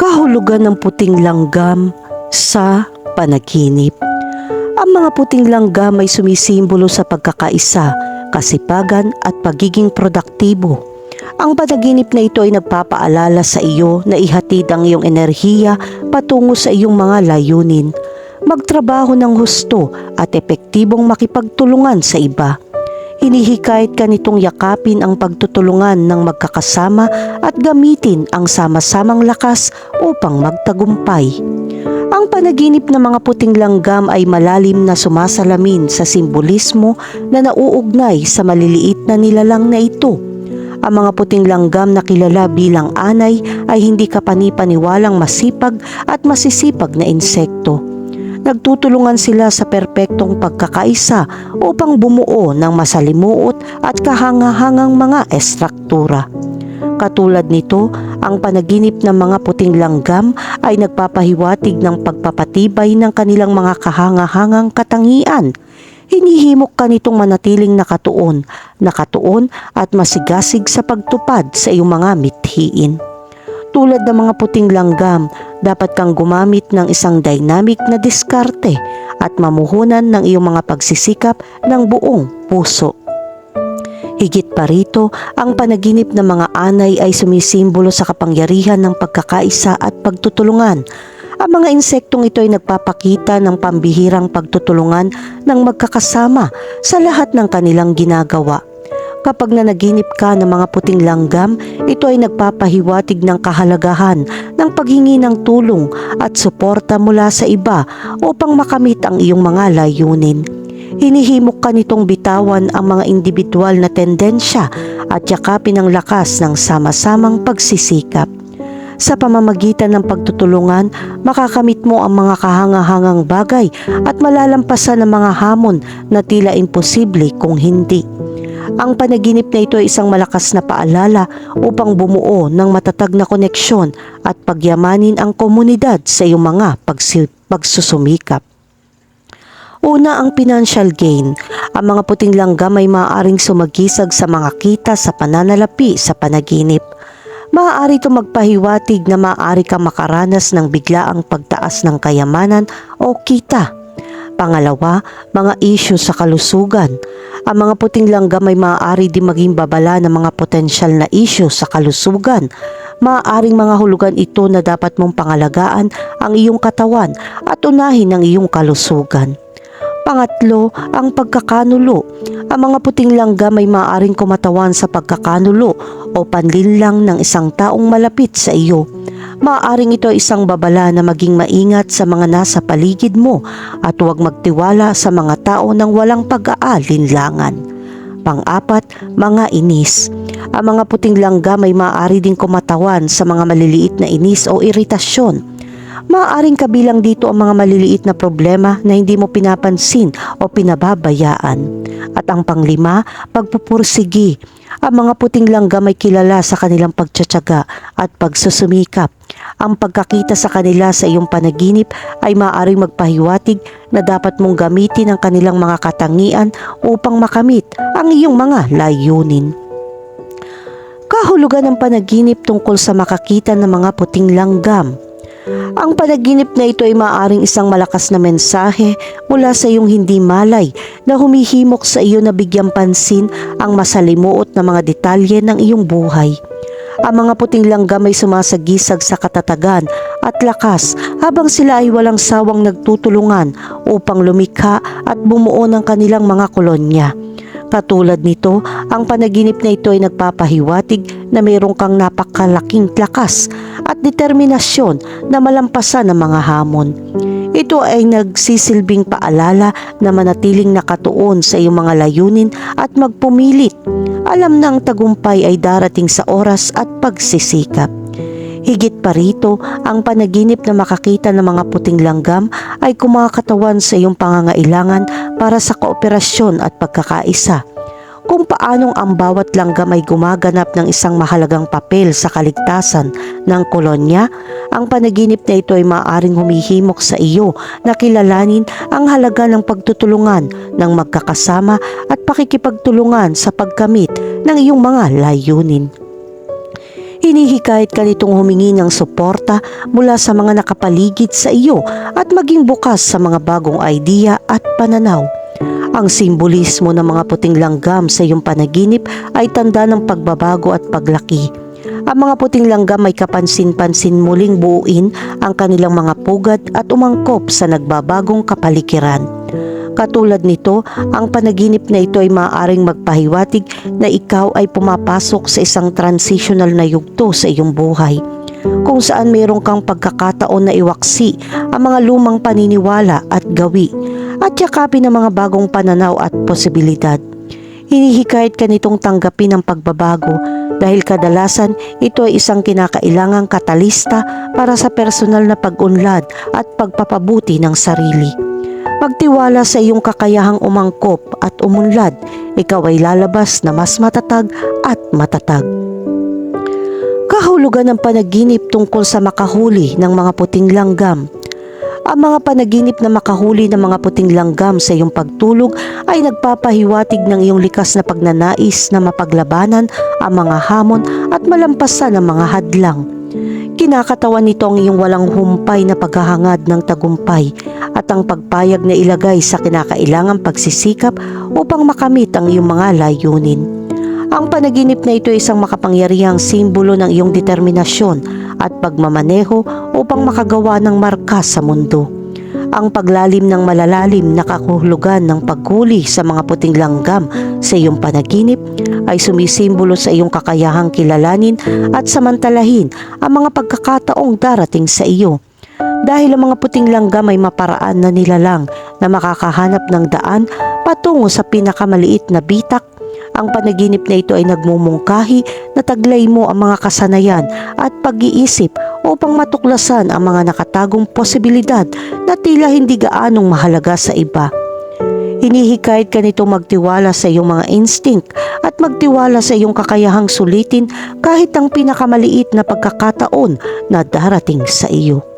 kahulugan ng puting langgam sa panaginip. Ang mga puting langgam ay sumisimbolo sa pagkakaisa, kasipagan at pagiging produktibo. Ang panaginip na ito ay nagpapaalala sa iyo na ihatid ang iyong enerhiya patungo sa iyong mga layunin. Magtrabaho ng husto at epektibong makipagtulungan sa iba. Hinihikayat ka nitong yakapin ang pagtutulungan ng magkakasama at gamitin ang sama-samang lakas upang magtagumpay. Ang panaginip ng mga puting langgam ay malalim na sumasalamin sa simbolismo na nauugnay sa maliliit na nilalang na ito. Ang mga puting langgam na kilala bilang anay ay hindi kapanipaniwalang masipag at masisipag na insekto. Nagtutulungan sila sa perpektong pagkakaisa upang bumuo ng masalimuot at kahangahangang mga estruktura. Katulad nito, ang panaginip ng mga puting langgam ay nagpapahiwatig ng pagpapatibay ng kanilang mga kahangahangang katangian. Hinihimok ka nitong manatiling nakatuon, nakatuon at masigasig sa pagtupad sa iyong mga mithiin. Tulad ng mga puting langgam, dapat kang gumamit ng isang dynamic na diskarte at mamuhunan ng iyong mga pagsisikap ng buong puso. Higit pa rito, ang panaginip ng mga anay ay sumisimbolo sa kapangyarihan ng pagkakaisa at pagtutulungan. Ang mga insektong ito ay nagpapakita ng pambihirang pagtutulungan ng magkakasama sa lahat ng kanilang ginagawa. Kapag nanaginip ka ng mga puting langgam, ito ay nagpapahiwatig ng kahalagahan ng paghingi ng tulong at suporta mula sa iba upang makamit ang iyong mga layunin. Hinihimok ka nitong bitawan ang mga individual na tendensya at yakapin ang lakas ng sama-samang pagsisikap. Sa pamamagitan ng pagtutulungan, makakamit mo ang mga kahangahangang bagay at malalampasan ang mga hamon na tila imposible kung hindi. Ang panaginip na ito ay isang malakas na paalala upang bumuo ng matatag na koneksyon at pagyamanin ang komunidad sa iyong mga pagsusumikap. Una ang financial gain. Ang mga puting langgam ay maaaring sumagisag sa mga kita sa pananalapi sa panaginip. Maaari ito magpahiwatig na maaari kang makaranas ng biglaang pagtaas ng kayamanan o kita. Pangalawa, mga issue sa kalusugan. Ang mga puting langgam ay maaari din maging babala ng mga potensyal na issue sa kalusugan. Maaaring mga hulugan ito na dapat mong pangalagaan ang iyong katawan at unahin ang iyong kalusugan. Pangatlo, ang pagkakanulo. Ang mga puting langgam ay maaaring kumatawan sa pagkakanulo o panlinlang ng isang taong malapit sa iyo. Maaaring ito ay isang babala na maging maingat sa mga nasa paligid mo at huwag magtiwala sa mga tao ng walang pag-aalinlangan. Pang-apat, mga inis. Ang mga puting langgam ay maaari din kumatawan sa mga maliliit na inis o iritasyon. Maaaring kabilang dito ang mga maliliit na problema na hindi mo pinapansin o pinababayaan. At ang panglima, pagpupursigi. Ang mga puting langgam ay kilala sa kanilang pagtsatsaga at pagsusumikap. Ang pagkakita sa kanila sa iyong panaginip ay maaaring magpahiwatig na dapat mong gamitin ang kanilang mga katangian upang makamit ang iyong mga layunin. Kahulugan ng panaginip tungkol sa makakita ng mga puting langgam. Ang panaginip na ito ay maaaring isang malakas na mensahe mula sa iyong hindi malay na humihimok sa iyo na bigyang pansin ang masalimuot na mga detalye ng iyong buhay. Ang mga puting langgam ay sumasagisag sa katatagan at lakas habang sila ay walang sawang nagtutulungan upang lumikha at bumuo ng kanilang mga kolonya. Katulad nito, ang panaginip na ito ay nagpapahiwatig na mayroong kang napakalaking lakas at determinasyon na malampasan ang mga hamon. Ito ay nagsisilbing paalala na manatiling nakatuon sa iyong mga layunin at magpumilit. Alam na ang tagumpay ay darating sa oras at pagsisikap. Higit pa rito, ang panaginip na makakita ng mga puting langgam ay kumakatawan sa iyong pangangailangan para sa kooperasyon at pagkakaisa. Kung paanong ang bawat langgam ay gumaganap ng isang mahalagang papel sa kaligtasan ng kolonya, ang panaginip na ito ay maaaring humihimok sa iyo na kilalanin ang halaga ng pagtutulungan ng magkakasama at pakikipagtulungan sa pagkamit ng iyong mga layunin. Hinihikayat ka nitong humingi ng suporta mula sa mga nakapaligid sa iyo at maging bukas sa mga bagong idea at pananaw. Ang simbolismo ng mga puting langgam sa iyong panaginip ay tanda ng pagbabago at paglaki. Ang mga puting langgam ay kapansin-pansin muling buuin ang kanilang mga pugad at umangkop sa nagbabagong kapaligiran. Katulad nito, ang panaginip na ito ay maaaring magpahiwatig na ikaw ay pumapasok sa isang transitional na yugto sa iyong buhay kung saan mayroon kang pagkakataon na iwaksi ang mga lumang paniniwala at gawi at yakapin ang mga bagong pananaw at posibilidad. Hinihikayat ka nitong tanggapin ang pagbabago dahil kadalasan ito ay isang kinakailangang katalista para sa personal na pag-unlad at pagpapabuti ng sarili. Magtiwala sa iyong kakayahang umangkop at umunlad, ikaw ay lalabas na mas matatag at matatag. Kahulugan ng panaginip tungkol sa makahuli ng mga puting langgam. Ang mga panaginip na makahuli ng mga puting langgam sa iyong pagtulog ay nagpapahiwatig ng iyong likas na pagnanais na mapaglabanan ang mga hamon at malampasan ang mga hadlang. Kinakatawan nito ang iyong walang humpay na paghahangad ng tagumpay at ang pagpayag na ilagay sa kinakailangang pagsisikap upang makamit ang iyong mga layunin. Ang panaginip na ito ay isang makapangyarihang simbolo ng iyong determinasyon at pagmamaneho upang makagawa ng marka sa mundo. Ang paglalim ng malalalim na kakahulugan ng paghuli sa mga puting langgam sa iyong panaginip ay sumisimbolo sa iyong kakayahang kilalanin at samantalahin ang mga pagkakataong darating sa iyo. Dahil ang mga puting langgam ay maparaan na nilalang na makakahanap ng daan patungo sa pinakamaliit na bitak ang panaginip na ito ay nagmumungkahi na taglay mo ang mga kasanayan at pag-iisip upang matuklasan ang mga nakatagong posibilidad na tila hindi gaanong mahalaga sa iba. Hinihikayat ka nito magtiwala sa iyong mga instinct at magtiwala sa iyong kakayahang sulitin kahit ang pinakamaliit na pagkakataon na darating sa iyo.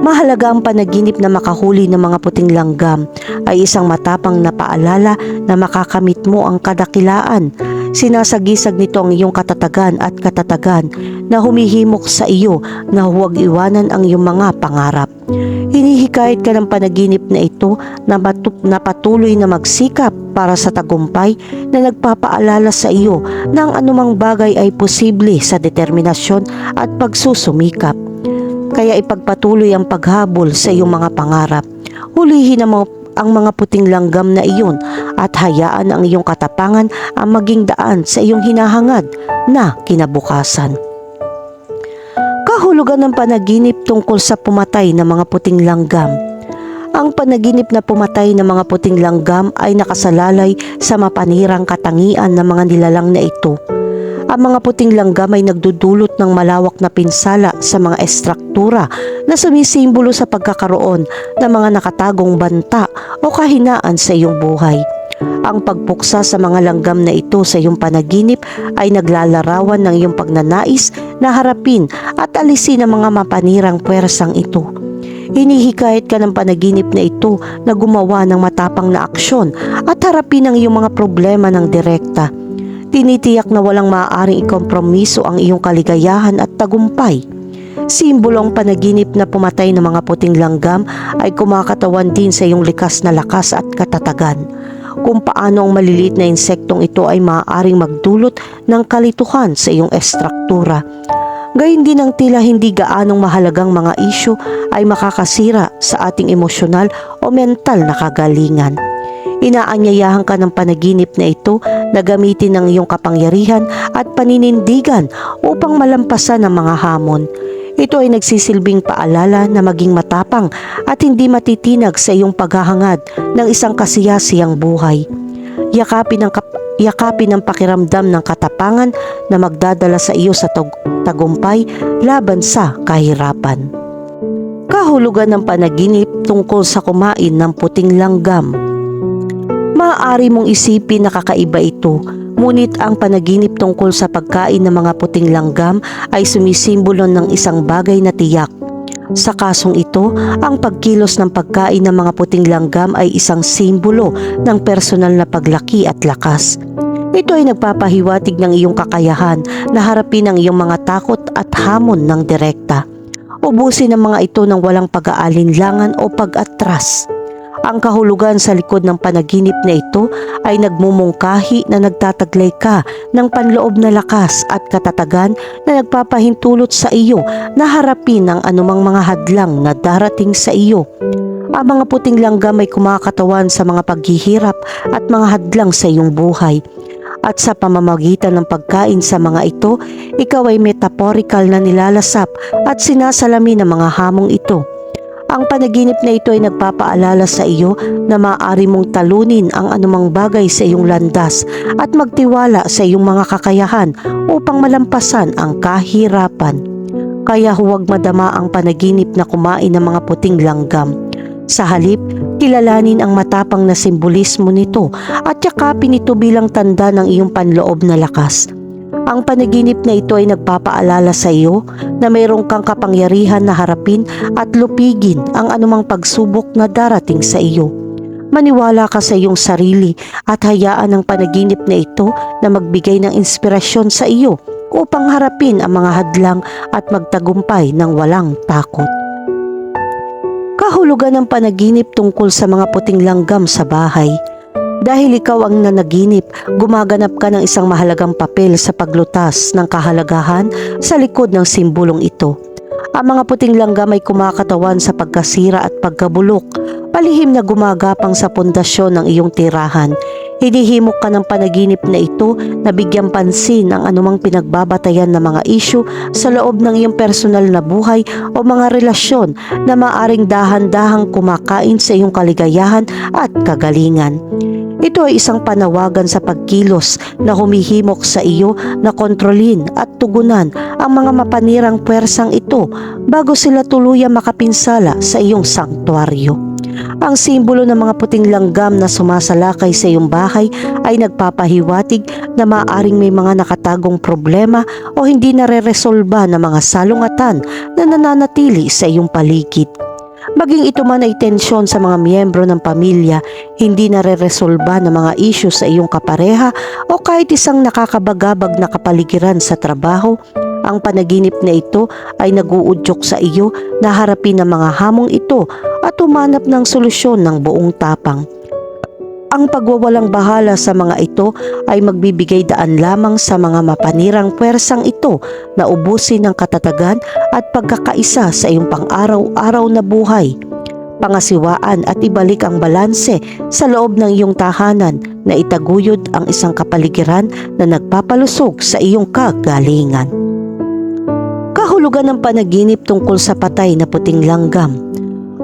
Mahalaga ang panaginip na makahuli ng mga puting langgam ay isang matapang na paalala na makakamit mo ang kadakilaan. Sinasagisag nito ang iyong katatagan at katatagan na humihimok sa iyo na huwag iwanan ang iyong mga pangarap. Hinihikayat ka ng panaginip na ito na, na patuloy na magsikap para sa tagumpay na nagpapaalala sa iyo na ang anumang bagay ay posible sa determinasyon at pagsusumikap. Kaya ipagpatuloy ang paghabol sa iyong mga pangarap. Hulihin ang mga, ang mga puting langgam na iyon at hayaan ang iyong katapangan ang maging daan sa iyong hinahangad na kinabukasan. Kahulugan ng panaginip tungkol sa pumatay ng mga puting langgam. Ang panaginip na pumatay ng mga puting langgam ay nakasalalay sa mapanirang katangian ng mga nilalang na ito. Ang mga puting langgam ay nagdudulot ng malawak na pinsala sa mga estruktura na sumisimbolo sa pagkakaroon ng mga nakatagong banta o kahinaan sa iyong buhay. Ang pagpuksa sa mga langgam na ito sa iyong panaginip ay naglalarawan ng iyong pagnanais na harapin at alisin ang mga mapanirang puwersang ito. Hinihikayat ka ng panaginip na ito na gumawa ng matapang na aksyon at harapin ang iyong mga problema ng direkta. Tinitiyak na walang maaaring ikompromiso ang iyong kaligayahan at tagumpay. Simbolong panaginip na pumatay ng mga puting langgam ay kumakatawan din sa iyong likas na lakas at katatagan. Kung paano ang maliliit na insektong ito ay maaaring magdulot ng kalituhan sa iyong estruktura. Gayun din ang tila hindi gaanong mahalagang mga isyu ay makakasira sa ating emosyonal o mental na kagalingan. Inaanyayahan ka ng panaginip na ito na gamitin ang iyong kapangyarihan at paninindigan upang malampasan ang mga hamon. Ito ay nagsisilbing paalala na maging matapang at hindi matitinag sa iyong paghahangad ng isang kasiyasiyang buhay. Yakapin ang, kap- yakapin ang pakiramdam ng katapangan na magdadala sa iyo sa tag- tagumpay laban sa kahirapan. Kahulugan ng panaginip tungkol sa kumain ng puting langgam. Maaari mong isipin na kakaiba ito, ngunit ang panaginip tungkol sa pagkain ng mga puting langgam ay sumisimbolo ng isang bagay na tiyak. Sa kasong ito, ang pagkilos ng pagkain ng mga puting langgam ay isang simbolo ng personal na paglaki at lakas. Ito ay nagpapahiwatig ng iyong kakayahan na harapin ang iyong mga takot at hamon ng direkta. Ubusin ang mga ito ng walang pag-aalinlangan o pag-atras. Ang kahulugan sa likod ng panaginip na ito ay nagmumungkahi na nagtataglay ka ng panloob na lakas at katatagan na nagpapahintulot sa iyo na harapin ang anumang mga hadlang na darating sa iyo. Ang mga puting langgam ay kumakatawan sa mga paghihirap at mga hadlang sa iyong buhay. At sa pamamagitan ng pagkain sa mga ito, ikaw ay metaphorical na nilalasap at sinasalamin ng mga hamong ito. Ang panaginip na ito ay nagpapaalala sa iyo na maaari mong talunin ang anumang bagay sa iyong landas at magtiwala sa iyong mga kakayahan upang malampasan ang kahirapan. Kaya huwag madama ang panaginip na kumain ng mga puting langgam. Sa halip, kilalanin ang matapang na simbolismo nito at yakapin ito bilang tanda ng iyong panloob na lakas. Ang panaginip na ito ay nagpapaalala sa iyo na mayroong kang kapangyarihan na harapin at lupigin ang anumang pagsubok na darating sa iyo. Maniwala ka sa iyong sarili at hayaan ang panaginip na ito na magbigay ng inspirasyon sa iyo upang harapin ang mga hadlang at magtagumpay ng walang takot. Kahulugan ng panaginip tungkol sa mga puting langgam sa bahay. Dahil ikaw ang nanaginip, gumaganap ka ng isang mahalagang papel sa paglutas ng kahalagahan sa likod ng simbolong ito. Ang mga puting langgam ay kumakatawan sa pagkasira at pagkabulok, palihim na gumagapang sa pundasyon ng iyong tirahan. Hinihimok ka ng panaginip na ito na bigyan pansin ang anumang pinagbabatayan ng mga isyu sa loob ng iyong personal na buhay o mga relasyon na maaring dahan-dahang kumakain sa iyong kaligayahan at kagalingan. Ito ay isang panawagan sa pagkilos na humihimok sa iyo na kontrolin at tugunan ang mga mapanirang puwersang ito bago sila tuluyang makapinsala sa iyong sanktuaryo. Ang simbolo ng mga puting langgam na sumasalakay sa iyong bahay ay nagpapahiwatig na maaring may mga nakatagong problema o hindi nare-resolba na mga salungatan na nananatili sa iyong paligid. Maging ito man ay tensyon sa mga miyembro ng pamilya, hindi nare-resolba ng mga isyu sa iyong kapareha o kahit isang nakakabagabag na kapaligiran sa trabaho, ang panaginip na ito ay naguudyok sa iyo na harapin ang mga hamong ito at umanap ng solusyon ng buong tapang. Ang pagwawalang bahala sa mga ito ay magbibigay daan lamang sa mga mapanirang puwersang ito na ubusin ang katatagan at pagkakaisa sa iyong pang-araw-araw na buhay. Pangasiwaan at ibalik ang balanse sa loob ng iyong tahanan na itaguyod ang isang kapaligiran na nagpapalusog sa iyong kagalingan. Kahulugan ng panaginip tungkol sa patay na puting langgam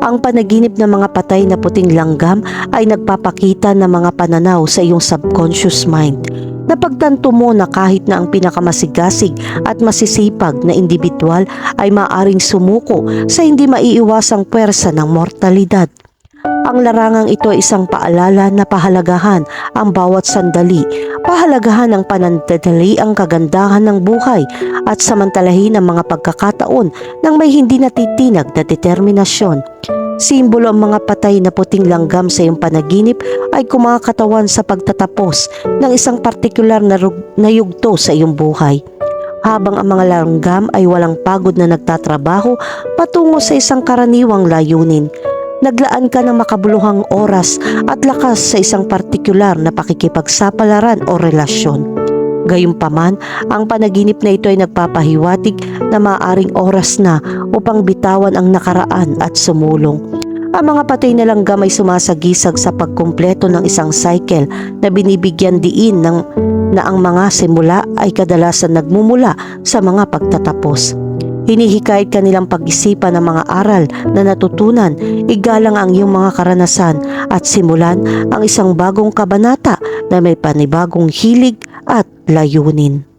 ang panaginip ng mga patay na puting langgam ay nagpapakita ng mga pananaw sa iyong subconscious mind. Napagtanto mo na kahit na ang pinakamasigasig at masisipag na individual ay maaring sumuko sa hindi maiiwasang puwersa ng mortalidad. Ang larangang ito ay isang paalala na pahalagahan ang bawat sandali, pahalagahan ang panandali ang kagandahan ng buhay at samantalahin ang mga pagkakataon ng may hindi natitinag na determinasyon. Simbolo ang mga patay na puting langgam sa iyong panaginip ay kumakatawan sa pagtatapos ng isang partikular na, na yugto sa iyong buhay. Habang ang mga langgam ay walang pagod na nagtatrabaho patungo sa isang karaniwang layunin. Naglaan ka ng makabuluhang oras at lakas sa isang partikular na pakikipagsapalaran o relasyon. Gayunpaman, ang panaginip na ito ay nagpapahiwatig na maaring oras na upang bitawan ang nakaraan at sumulong. Ang mga patay na langgam ay sumasagisag sa pagkumpleto ng isang cycle na binibigyan diin ng na ang mga simula ay kadalasan nagmumula sa mga pagtatapos. Hinihikayat ka nilang pag-isipan ng mga aral na natutunan, igalang ang iyong mga karanasan at simulan ang isang bagong kabanata na may panibagong hilig at layunin.